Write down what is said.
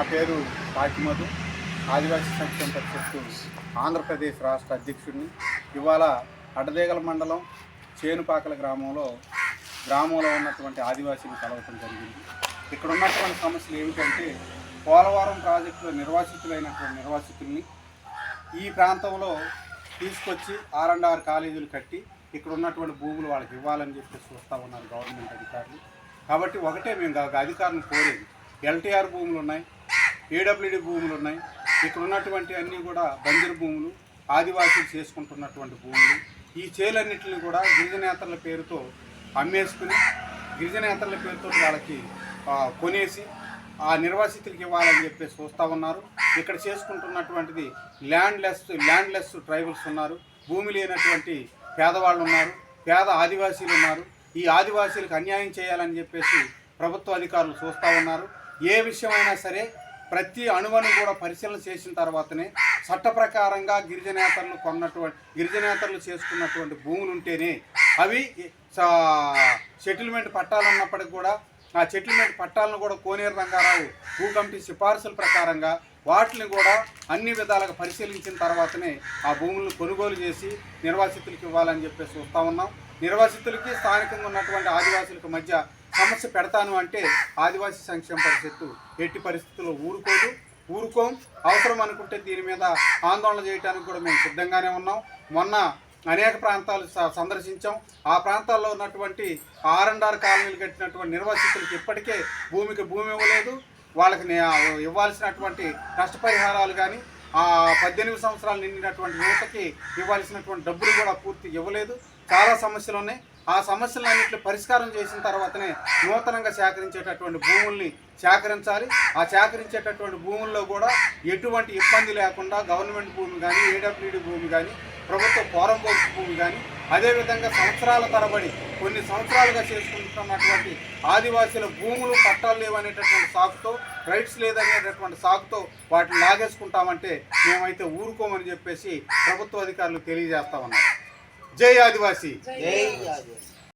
నా పేరు కాకిమధు ఆదివాసీ సంక్షేమ పరిషత్తు ఆంధ్రప్రదేశ్ రాష్ట్ర అధ్యక్షుడిని. ఇవాళ అడ్డదేగల మండలం చేనుపాకల గ్రామంలో గ్రామంలో ఉన్నటువంటి ఆదివాసీని కలవటం జరిగింది. ఇక్కడ ఉన్నటువంటి సమస్యలు ఏమిటంటే పోలవరం ప్రాజెక్టులో నిర్వాసితులైనటువంటి నిర్వాసితుల్ని ఈ ప్రాంతంలో తీసుకొచ్చి ఆర్ అండ్ ఆర్ కాలేజీలు కట్టి ఇక్కడ ఉన్నటువంటి భూములు వాళ్ళకి ఇవ్వాలని చెప్పి చూస్తూ ఉన్నారు గవర్నమెంట్ అధికారులు. కాబట్టి ఒకటే మేము అధికారులు కోరేది ఎల్టీఆర్ భూములు ఉన్నాయి ఏడబ్ల్యూడి భూములు ఉన్నాయి. ఇక్కడ ఉన్నటువంటి అన్నీ కూడా బంజరు భూములు ఆదివాసీలు చేసుకుంటున్నటువంటి భూములు. ఈ చేలన్నింటిని కూడా గిరిజనేతల పేరుతో అమ్మేసుకుని గిరిజనేతల పేరుతో వాళ్ళకి కొనేసి ఆ నిర్వాసితులకి ఇవ్వాలని చెప్పేసి చూస్తూ ఉన్నారు. ఇక్కడ చేసుకుంటున్నటువంటిది ల్యాండ్లెస్ ల్యాండ్లెస్ ట్రైబల్స్ ఉన్నారు. భూమి లేనటువంటి పేదవాళ్ళు ఉన్నారు. పేద ఆదివాసీలు ఉన్నారు. ఈ ఆదివాసీలకు అన్యాయం చేయాలని చెప్పేసి ప్రభుత్వ అధికారులు చూస్తూ ఉన్నారు. ఏ విషయమైనా సరే ప్రతి అణువును కూడా పరిశీలన చేసిన తర్వాతనే చట్ట ప్రకారంగా గిరిజనేతలు కొన్నటువంటి గిరిజనేతలు చేసుకున్నటువంటి భూములు ఉంటేనే అవి సెటిల్మెంట్ పట్టాలన్నప్పటికి కూడా ఆ సెటిల్మెంట్ పట్టాలను కూడా కోనేరు రంగారావు భూ కమిటీ సిఫార్సుల ప్రకారంగా వాటిని కూడా అన్ని విధాలుగా పరిశీలించిన తర్వాతనే ఆ భూములను కొనుగోలు చేసి నిర్వాసితులకు ఇవ్వాలని చెప్పేసి వస్తూ ఉన్నాం. నిర్వాసితులకి స్థానికంగా ఉన్నటువంటి ఆదివాసులకు మధ్య సమస్య పెడతాను అంటే ఆదివాసీ సంక్షేమ పరిషత్తు ఎట్టి పరిస్థితుల్లో ఊరుకోదు. ఊరుకోం. అవసరం అనుకుంటే దీని మీద ఆందోళన చేయడానికి కూడా మేము సిద్ధంగానే ఉన్నాం. మొన్న అనేక ప్రాంతాలు స- సందర్శించాం. ఆ ప్రాంతాల్లో ఉన్నటువంటి ఆర్ అండ్ ఆర్ కాలనీలు కట్టినటువంటి నిర్వాసితులకు ఇప్పటికే భూమికి భూమి ఇవ్వలేదు. వాళ్ళకి ఇవ్వాల్సినటువంటి నష్టపరిహారాలు కానీ ఆ పద్దెనిమిది సంవత్సరాలు నిండినటువంటి యువతకి ఇవ్వాల్సినటువంటి డబ్బులు కూడా పూర్తి ఇవ్వలేదు. చాలా సమస్యలు ఉన్నాయి ఆ సమస్యలన్నింటిని పరిష్కారం చేసిన తర్వాతనే నూతనంగా సేకరించేటటువంటి భూముల్ని సేకరించాలి. ఆ సేకరించేటటువంటి భూముల్లో కూడా ఎటువంటి ఇబ్బంది లేకుండా గవర్నమెంట్ భూమి కానీ ఏడబ్ల్యూడి భూమి కానీ ప్రభుత్వ పోరంబోకు భూమి కానీ అదేవిధంగా సంవత్సరాల తరబడి కొన్ని సంవత్సరాలుగా చేసుకుంటున్నటువంటి ఆదివాసీల భూములు పట్టాలు లేవనేటటువంటి సాకుతో రైట్స్ లేదనేటటువంటి సాకుతో వాటిని లాగేసుకుంటామంటే మేమైతే ఊరుకోమని చెప్పేసి ప్రభుత్వ అధికారులు తెలియజేస్తా ఉన్నాం జై ఆదివాసీ జై ఆదివాసి